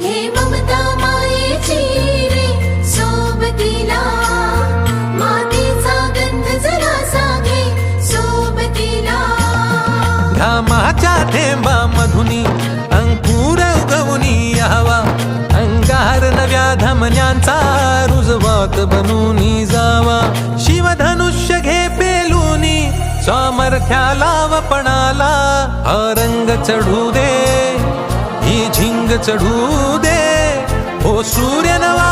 घे ममता मायेची रे सोबतीला. मातीचा गंध सोबतीला. घामाच्या थेंबा मधुनी अंकुर उगवनी यावा. अंगार नव्या धमन्यांचा रुजवात बनूनी जावा. शिवधनुष्य घे पेलूनी सामर्थ्याला वपणाला हा रंग चढू दे ही झिंग चढू दे हो सूर्य नवा